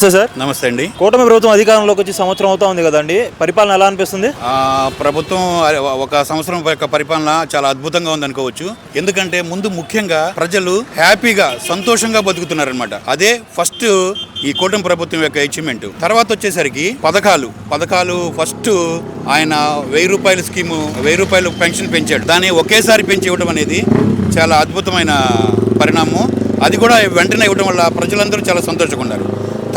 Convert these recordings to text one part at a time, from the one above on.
నమస్తే సార్. నమస్తే అండి. కూటమి ప్రభుత్వం అధికారంలోకి వచ్చి సంవత్సరం అవుతా ఉంది కదండి. పరిపాలన ఎలా అనిపిస్తుంది? ప్రభుత్వం ఒక సంవత్సరం యొక్క పరిపాలన చాలా అద్భుతంగా ఉందనుకోవచ్చు ఎందుకంటే ముందు ముఖ్యంగా ప్రజలు హ్యాపీగా సంతోషంగా బతుకుతున్నారనమాట అదే ఫస్ట్ ఈ కూటమి ప్రభుత్వం యొక్క అచీవ్మెంట్ తర్వాత వచ్చేసరికి పథకాలు. పథకాలు ఫస్ట్ ఆయన వెయ్యి రూపాయల స్కీము వెయ్యి రూపాయలు పెన్షన్ పెంచాడు. దాన్ని ఒకేసారి పెంచి ఇవ్వడం అనేది చాలా అద్భుతమైన పరిణామం. అది కూడా వెంటనే ఇవ్వడం వల్ల ప్రజలందరూ చాలా సంతోషంగా ఉన్నారు.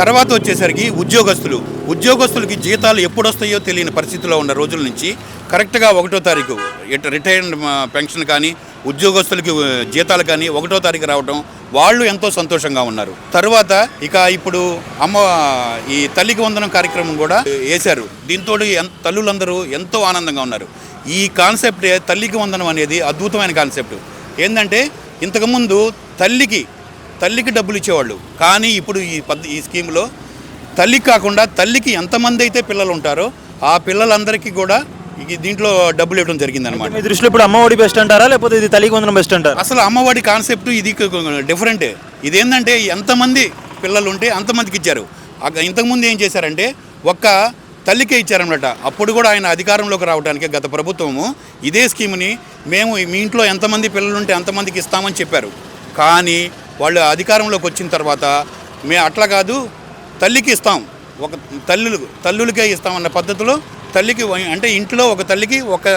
తర్వాత వచ్చేసరికి ఉద్యోగస్తులు. ఉద్యోగస్తులకి జీతాలు ఎప్పుడు వస్తాయో తెలియని పరిస్థితిలో ఉన్న రోజుల నుంచి కరెక్ట్గా ఒకటో తారీఖు రిటైర్డ్ పెన్షన్ కానీ ఉద్యోగస్తులకి జీతాలు కానీ ఒకటో తారీఖు రావడం వాళ్ళు ఎంతో సంతోషంగా ఉన్నారు. తర్వాత ఇక ఇప్పుడు అమ్మ ఈ తల్లికి వందనం కార్యక్రమం కూడా వేశారు దీంతో తల్లులందరూ ఎంతో ఆనందంగా ఉన్నారు. ఈ కాన్సెప్టే తల్లికి వందనం అనేది అద్భుతమైన కాన్సెప్ట్. ఏంటంటే ఇంతకుముందు తల్లికి తల్లికి డబ్బులు ఇచ్చేవాళ్ళు. కానీ ఇప్పుడు ఈ పద్ ఈ స్కీమ్లో తల్లికి కాకుండా తల్లికి ఎంతమంది అయితే పిల్లలు ఉంటారో ఆ పిల్లలందరికీ కూడా దీంట్లో డబ్బులు ఇవ్వడం జరిగిందనమాట మీ దృష్టిలో ఇప్పుడు అమ్మఒడి బెస్ట్ అంటారా? లేకపోతే ఇది తల్లికి వందనం బెస్ట్ అంటారా? అసలు అమ్మఒడి కాన్సెప్ట్ ఇది డిఫరెంట్. ఇదేంటంటే ఎంతమంది పిల్లలు ఉంటే అంతమందికి ఇచ్చారు. ఇంతకుముందు ఏం చేశారంటే ఒక్క తల్లికే ఇచ్చారనమాట అప్పుడు కూడా ఆయన అధికారంలోకి రావడానికి గత ప్రభుత్వము ఇదే స్కీమ్ని మేము మీ ఇంట్లో ఎంతమంది పిల్లలు ఉంటే అంతమందికి ఇస్తామని చెప్పారు. కానీ వాళ్ళు అధికారంలోకి వచ్చిన తర్వాత మేము అట్లా కాదు తల్లికి ఇస్తాం. ఒక తల్లులు తల్లులకే ఇస్తామన్న పద్ధతిలో తల్లికి అంటే ఇంట్లో ఒక తల్లికి ఒక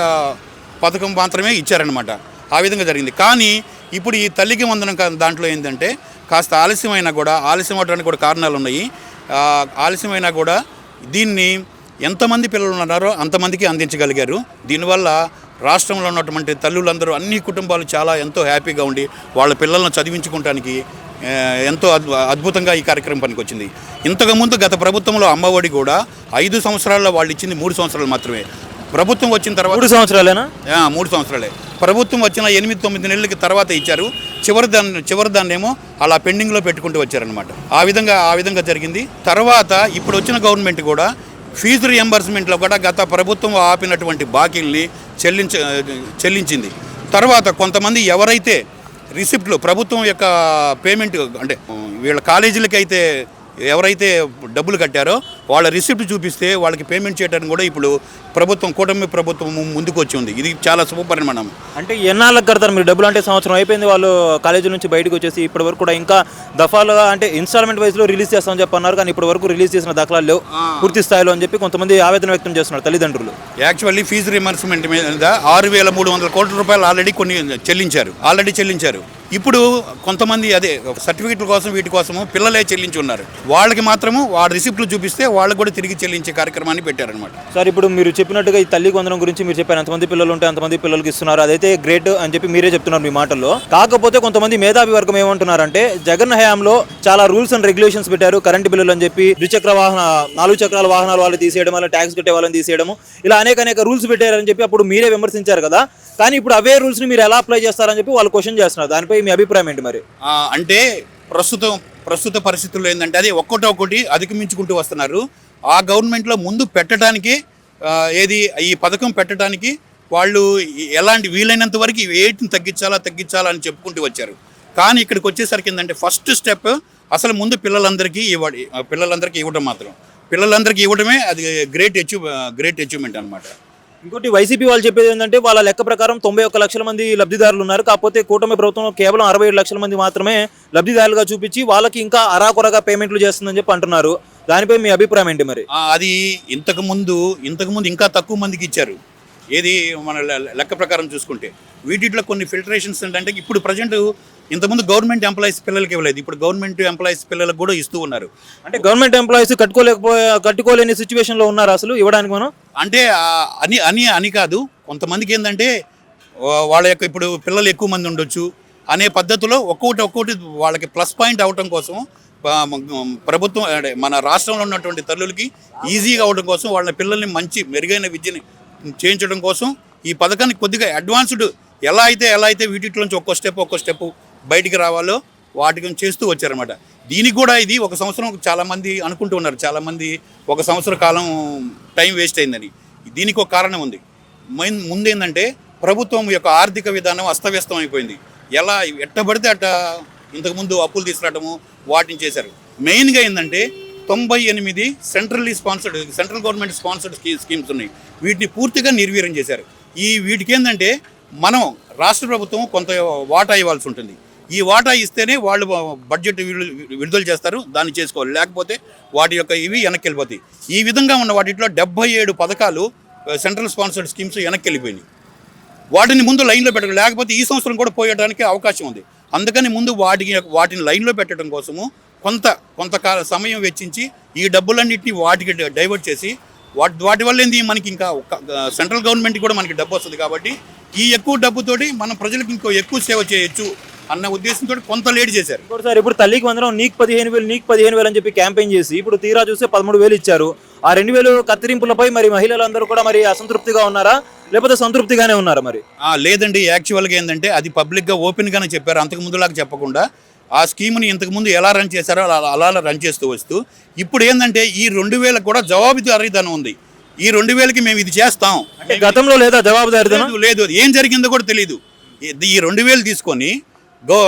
పథకం మాత్రమే ఇచ్చారనమాట ఆ విధంగా జరిగింది. కానీ ఇప్పుడు ఈ తల్లికి వందనం దాంట్లో ఏంటంటే కాస్త ఆలస్యమైనా కూడా ఆలస్యం అవడానికి కూడా కారణాలు ఉన్నాయి ఆలస్యమైనా కూడా దీన్ని ఎంతమంది పిల్లలు ఉన్నారో అంతమందికి అందించగలిగారు. దీనివల్ల రాష్ట్రంలో ఉన్నటువంటి తల్లులందరూ అన్ని కుటుంబాలు చాలా ఎంతో హ్యాపీగా ఉండి వాళ్ళ పిల్లలను చదివించుకోవడానికి ఆ, ఎంతో అద్భు- అద్భుతంగా ఈ కార్యక్రమం పనికొచ్చింది. ఇంతకుముందు గత ప్రభుత్వంలో అమ్మఒడి కూడా ఐదు సంవత్సరాల్లో వాళ్ళు ఇచ్చింది మూడు సంవత్సరాలు మాత్రమే. ప్రభుత్వం వచ్చిన తర్వాత మూడు సంవత్సరాలేనా? మూడు సంవత్సరాలే. ప్రభుత్వం వచ్చిన ఎనిమిది తొమ్మిది నెలలకి తర్వాత ఇచ్చారు. చివరి దాన్ని చివరి దాన్నేమో అలా పెండింగ్లో పెట్టుకుంటూ వచ్చారనమాట ఆ విధంగా ఆ విధంగా జరిగింది. తర్వాత ఇప్పుడు వచ్చిన గవర్నమెంట్ కూడా ఫీజు రియంబర్స్మెంట్లో కూడా గత ప్రభుత్వం ఆపినటువంటి బాకీల్ని చెల్లించ చెల్లించింది. తర్వాత కొంతమంది ఎవరైతే రిసిప్ట్లు ప్రభుత్వం యొక్క పేమెంట్ అంటే వీళ్ళ కాలేజీలకైతే ఎవరైతే డబ్బులు కట్టారో వాళ్ళ రిసిప్ట్ చూపిస్తే వాళ్ళకి పేమెంట్ చేయడానికి కూడా ఇప్పుడు ప్రభుత్వం కూటమి ప్రభుత్వం ముందుకు వచ్చి ఉంది ఇది చాలా శుభపరిమాణం అంటే ఎన్నాళ్ళకి కడతారు మీరు? డబ్బులు అంటే సంవత్సరం అయిపోయింది వాళ్ళు కాలేజీ నుంచి బయటకు వచ్చేసి ఇప్పటి వరకు కూడా ఇంకా దఫాలుగా అంటే ఇన్స్టాల్మెంట్ వైజ్లో రిలీజ్ చేస్తామని చెప్పి అన్నారు కానీ ఇప్పటి వరకు రిలీజ్ చేసిన దాఖలాలు లేవు. పూర్తి స్థాయిలో అని చెప్పి కొంతమంది ఆవేదన వ్యక్తం చేస్తున్నారు తల్లిదండ్రులు. యాక్చువల్లీ ఫీజు రిమర్స్మెంట్ మీద ఆరు వేల మూడు వందల కోట్ల రూపాయలు ఆల్రెడీ కొన్ని చెల్లించారు. ఆల్రెడీ చెల్లించారు. ఇప్పుడు కొంతమంది అదే సర్టిఫికెట్ల కోసం వీటి కోసము పిల్లలే చెల్లించి ఉన్నారు. వాళ్ళకి మాత్రము వాళ్ళ రిసిప్ట్లు చూపిస్తే వాళ్ళకి కూడా తిరిగి చెల్లించే కార్యక్రమాన్ని పెట్టారనమాట సార్ ఇప్పుడు మీరు చెప్పినట్టుగా ఈ తల్లి వందనం గురించి మీరు చెప్పారు. ఎంతమంది పిల్లలు ఉంటే అంతమంది పిల్లలకి ఇస్తున్నారు. అదైతే గ్రేట్ అని చెప్పి మీరే చెప్తున్నారు మీ మాటల్లో. కాకపోతే కొంతమంది మేధావి వర్గం ఏమంటున్నారంటే జగన్ హయాంలో చాలా రూల్స్ అండ్ రెగ్యులేషన్స్ పెట్టారు. కరెంట్ బిల్లులు అని చెప్పి ద్విచక్ర వాహన నాలుగు చక్రాల వాహనాలు వాళ్ళు తీసేయడం వల్ల ట్యాక్స్ కట్టే వాళ్ళని తీసేయడం ఇలా అనేక అనేక రూల్స్ పెట్టారని చెప్పి అప్పుడు మీరే విమర్శించారు కదా. కానీ ఇప్పుడు అవే రూల్స్ని మీరు ఎలా అప్లై చేస్తారని చెప్పి వాళ్ళు క్వశ్చన్ చేస్తున్నారు. దానిపై మీ అభిప్రాయం ఏంటి మరి? అంటే ప్రస్తుతం ప్రస్తుత పరిస్థితుల్లో ఏంటంటే అది ఒక్కటి ఒక్కటి అధిగమించుకుంటూ వస్తున్నారు. ఆ గవర్నమెంట్లో ముందు పెట్టడానికి ఏది ఈ పథకం పెట్టడానికి వాళ్ళు ఎలాంటి వీలైనంత వరకు వేటిని తగ్గించాలా తగ్గించాలా అని చెప్పుకుంటూ వచ్చారు. కానీ ఇక్కడికి వచ్చేసరికి ఏంటంటే ఫస్ట్ స్టెప్ అసలు ముందు పిల్లలందరికీ ఇవ్వడి పిల్లలందరికీ ఇవ్వడం మాత్రం. పిల్లలందరికీ ఇవ్వడమే అది గ్రేట్ అచీవ్ గ్రేట్ అచీవ్మెంట్ అనమాట ఇంకోటి వైసీపీ వాళ్ళు చెప్పేది ఏంటంటే వాళ్ళ లెక్క ప్రకారం తొంభై ఒక్క లక్షల మంది లబ్ధిదారులు ఉన్నారు. కాకపోతే కూటమి ప్రభుత్వం కేవలం అరవై ఏడు లక్షల మంది మాత్రమే లబ్ధిదారులుగా చూపించి వాళ్ళకి ఇంకా అరాకొరగా పేమెంట్లు చేస్తుందని చెప్పి అంటున్నారు. దానిపై మీ అభిప్రాయం ఏంటి మరి? అది ఇంతకు ముందు ఇంతకు ముందు ఇంకా తక్కువ మందికి ఇచ్చారు. ఏది మన లెక్క ప్రకారం చూసుకుంటే. వీటిలో కొన్ని ఫిల్టరేషన్స్ ఏంటంటే ఇప్పుడు ప్రజెంట్ ఇంతకుముందు గవర్నమెంట్ ఎంప్లాయీస్ పిల్లలకి ఇవ్వలేదు. ఇప్పుడు గవర్నమెంట్ ఎంప్లాయీస్ పిల్లలకు కూడా ఇస్తూ ఉన్నారు. అంటే గవర్నమెంట్ ఎంప్లాయీస్ కట్టుకోలేకపోయే కట్టుకోలేని సిచ్యువేషన్లో ఉన్నారు అసలు ఇవ్వడానికి మనం? అంటే అని అని అని కాదు. కొంతమందికి ఏంటంటే వాళ్ళ యొక్క ఇప్పుడు పిల్లలు ఎక్కువ మంది ఉండొచ్చు అనే పద్ధతిలో ఒక్కొక్కటి ఒక్కొక్కటి వాళ్ళకి ప్లస్ పాయింట్ అవటం కోసం ప్రభుత్వం అంటే మన రాష్ట్రంలో ఉన్నటువంటి తల్లులకి ఈజీగా అవడం కోసం వాళ్ళ పిల్లల్ని మంచి మెరుగైన విద్యని చేయించడం కోసం ఈ పథకాన్ని కొద్దిగా అడ్వాన్స్డ్ ఎలా అయితే ఎలా అయితే వీటిలోంచి ఒక్కో స్టెప్ ఒక్కో స్టెప్ బయటికి రావాలో వాటికి చేస్తూ వచ్చారనమాట దీనికి కూడా ఇది ఒక సంవత్సరం చాలామంది అనుకుంటూ ఉన్నారు. చాలామంది ఒక సంవత్సర కాలం టైం వేస్ట్ అయిందని. దీనికి ఒక కారణం ఉంది. మెయిన్ ముందేంటంటే ప్రభుత్వం యొక్క ఆర్థిక విధానం అస్తవ్యస్తం అయిపోయింది. ఎలా ఎట్టబడితే అట్ట ఇంతకుముందు అప్పులు తీసుకురావడము వాటిని చేశారు. మెయిన్గా ఏంటంటే తొంభై ఎనిమిది centrally sponsored central government sponsored ski schemes ఉన్నాయి. వీటిని పూర్తిగా నిర్వీర్యం చేశారు. ఈ వీటికి ఏంటంటే మనం రాష్ట్ర ప్రభుత్వం కొంత వాటా ఇవ్వాల్సి ఉంటుంది. ఈ వాటా ఇస్తేనే వాళ్ళు బడ్జెట్ విడుదల చేస్తారు దాన్ని చేసుకోవాలి. లేకపోతే వాటి యొక్క ఇవి వెనక్కి వెళ్ళిపోతాయి ఈ విధంగా ఉన్న వాటిలో డెబ్బై ఏడు పథకాలు సెంట్రల్ స్పాన్సర్డ్ స్కీమ్స్ వెనక్కి వెళ్ళిపోయినాయి వాటిని ముందు లైన్లో పెట్టడం లేకపోతే ఈ సంవత్సరం కూడా పోయడానికి అవకాశం ఉంది. అందుకని ముందు వాటికి వాటిని లైన్లో పెట్టడం కోసము కొంత కొంతకాల సమయం వెచ్చించి ఈ డబ్బులన్నింటినీ వాటికి డైవర్ట్ చేసి వాటి వాటి వల్ల ఏంది? మనకి ఇంకా సెంట్రల్ గవర్నమెంట్ కూడా మనకి డబ్బు వస్తుంది కాబట్టి ఈ ఎక్కువ డబ్బుతోటి మనం ప్రజలకు ఇంకో ఎక్కువ సేవ చేయొచ్చు అన్న ఉద్దేశంతో కొంత లేట్ చేశారు. ఇంకోటి సార్ ఇప్పుడు తల్లికి వందనం నీకు పదిహేను వేలు నీకు పదిహేను వేలు అని చెప్పి క్యాంపెయిన్ చేసి ఇప్పుడు తీరా చూస్తే పదమూడు వేలు ఇచ్చారు. ఆ రెండు వేలు కత్తిరింపులపై మరి మహిళలందరూ కూడా మరి అసంతృప్తిగా ఉన్నారా? లేకపోతే సంతృప్తిగానే ఉన్నారా మరి? లేదండి. యాక్చువల్గా ఏంటంటే అది పబ్లిక్గా ఓపెన్గానే చెప్పారు. అంతకు ముందులాగా చెప్పకుండా ఆ స్కీమ్ని ఇంతకుముందు ఎలా రన్ చేశారో అలా అలా రన్ చేస్తూ వస్తూ ఇప్పుడు ఏంటంటే ఈ రెండు వేలకు కూడా జవాబుదారీతనం ఉంది. ఈ రెండు వేలకి మేము ఇది చేస్తాం. అంటే గతంలో లేదా జవాబుదారితనం? లేదు లేదు. ఏం జరిగిందో కూడా తెలియదు ఈ- ఈ రెండు వేలు తీసుకొని గో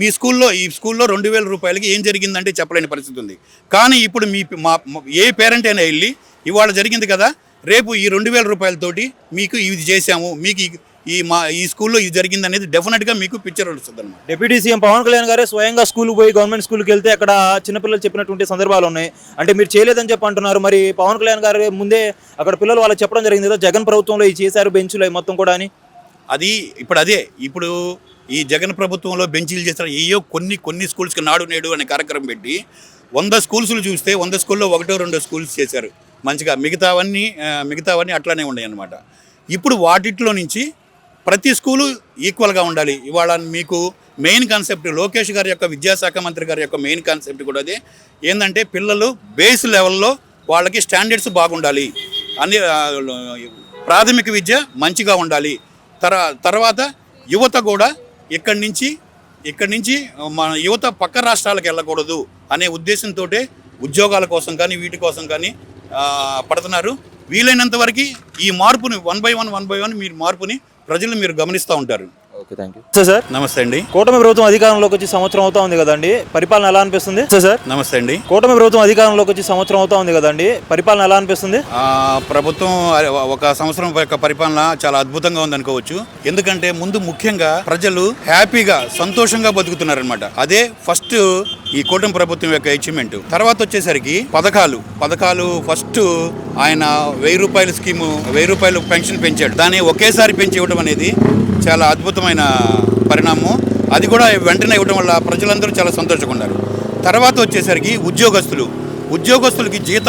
మీ స్కూల్లో ఈ స్కూల్లో రెండు వేల రూపాయలకి ఏం జరిగిందంటే చెప్పలేని పరిస్థితి ఉంది. కానీ ఇప్పుడు మీ మా ఏ పేరెంట్ అయినా వెళ్ళి ఇవాళ జరిగింది కదా రేపు ఈ రెండు వేల రూపాయలతోటి మీకు ఇది చేశాము మీకు ఈ- మా ఈ స్కూల్లో ఇది జరిగింది అనేది డెఫినెట్గా మీకు పిక్చర్ వస్తుంది అనమాట డిప్యూటీ సీఎం పవన్ కళ్యాణ్ గారే స్వయంగా స్కూల్కి పోయి గవర్నమెంట్ స్కూల్కి వెళ్తే అక్కడ చిన్నపిల్లలు చెప్పినటువంటి సందర్భాలు ఉన్నాయి. అంటే మీరు చేయలేదని చెప్పి అంటున్నారు మరి పవన్ కళ్యాణ్ గారు ముందే అక్కడ పిల్లలు వాళ్ళకి చెప్పడం జరిగింది కదా జగన్ ప్రభుత్వంలో ఇది చేశారు బెంచులు మొత్తం కూడా అని? అది ఇప్పుడు అదే ఇప్పుడు ఈ జగన్ ప్రభుత్వంలో బెంచీలు చేస్తారు. ఏయో కొన్ని కొన్ని స్కూల్స్కి నాడు నేడు అనే కార్యక్రమం పెట్టి వంద స్కూల్స్లు చూస్తే వంద స్కూల్లో ఒకటో రెండో స్కూల్స్ చేశారు. మంచిగా మిగతావన్నీ మిగతావన్నీ అట్లానే ఉన్నాయి అన్నమాట ఇప్పుడు వాటిట్లో నుంచి ప్రతి స్కూలు ఈక్వల్గా ఉండాలి. ఇవాళ మీకు మెయిన్ కాన్సెప్ట్ లోకేష్ గారి యొక్క విద్యాశాఖ మంత్రి గారి యొక్క మెయిన్ కాన్సెప్ట్ కూడా అదే. ఏంటంటే పిల్లలు బేస్ లెవెల్లో వాళ్ళకి స్టాండర్డ్స్ బాగుండాలి. అన్ని ప్రాథమిక విద్య మంచిగా ఉండాలి. తర తర్వాత యువత కూడా ఇక్కడి నుంచి ఇక్కడి నుంచి మన యువత పక్క రాష్ట్రాలకు వెళ్ళకూడదు అనే ఉద్దేశంతో ఉద్యోగాల కోసం కానీ వీటి కోసం కానీ పడుతున్నారు. వీలైనంత వరకు ఈ మార్పుని one by one one by one మీరు మార్పుని ప్రజలు మీరు గమనిస్తూ ఉంటారు. ఓకే థ్యాంక్ యూ సార్ నమస్తే అండి. కూటమి ప్రభుత్వం అధికారంలోకి వచ్చి సంవత్సరం అవుతా ఉంది కదండి. పరిపాలన ఎలా అనిపిస్తుంది? సార్ నమస్తే అండి. కూటమి ప్రభుత్వం అధికారంలోకి వచ్చి సంవత్సరం అవుతా ఉంది కదండి. పరిపాలన ఎలా అనిపిస్తుంది? ఆ, ప్రభుత్వం ఒక సంవత్సరం యొక్క పరిపాలన చాలా అద్భుతంగా ఉందనుకోవచ్చు ఎందుకంటే ముందు ముఖ్యంగా ప్రజలు హ్యాపీగా సంతోషంగా బతుకుతున్నారనమాట అదే ఫస్ట్ ఈ కూటమి ప్రభుత్వం యొక్క అచీవ్మెంట్ తర్వాత వచ్చేసరికి పథకాలు. పథకాలు ఫస్ట్ ఆయన వెయ్యి రూపాయల స్కీము వెయ్యి రూపాయలు పెన్షన్ పెంచాడు. దాన్ని ఒకేసారి పెంచి ఇవ్వడం అనేది చాలా అద్భుతమైన పరిణామం. అది కూడా వెంటనే ఇవ్వడం వల్ల ప్రజలందరూ చాలా సంతోషంగా ఉన్నారు. తర్వాత వచ్చేసరికి ఉద్యోగస్తులు. ఉద్యోగస్తులకి జీతం